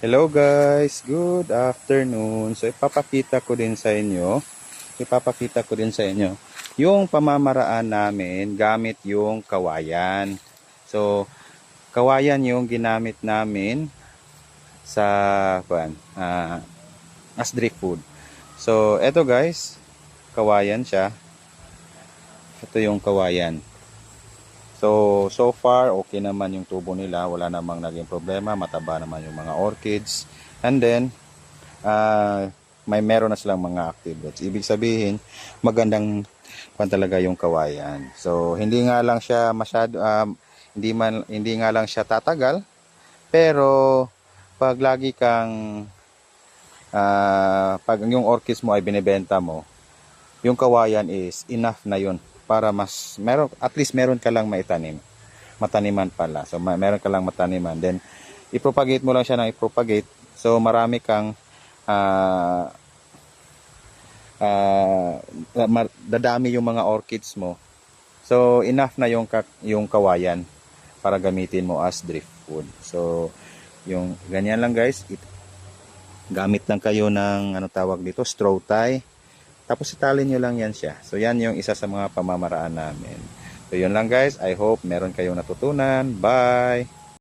Hello guys, good afternoon. So ipapakita ko din sa inyo, ipapakita ko din sa inyo yung pamamaraan namin gamit yung kawayan. So kawayan yung ginamit namin sa kuan, ah, as drift food. So eto guys, kawayan siya. Ito yung kawayan. So, so far, okay naman yung tubo nila. Wala namang naging problema. Mataba naman yung mga orchids. And then, ah may meron na silang mga active roots. Ibig sabihin, magandang pan talaga yung kawayan. So, hindi nga lang siya masyado, um, hindi, man, hindi nga lang siya tatagal. Pero, pag lagi kang, ah pag yung orchids mo ay binibenta mo, yung kawayan is enough na yun para mas meron at least meron ka lang maitanim. Mataniman pala. So meron ka lang mataniman. Then ipropagate mo lang siya ng ipropagate. So marami kang ah, mar- dadami yung mga orchids mo. So enough na yung yung kawayan para gamitin mo as drift food. So yung ganyan lang guys. It, gamit lang kayo ng ano tawag dito? Straw tie tapos italin nyo lang yan siya. So yan yung isa sa mga pamamaraan namin. So yun lang guys. I hope meron kayong natutunan. Bye!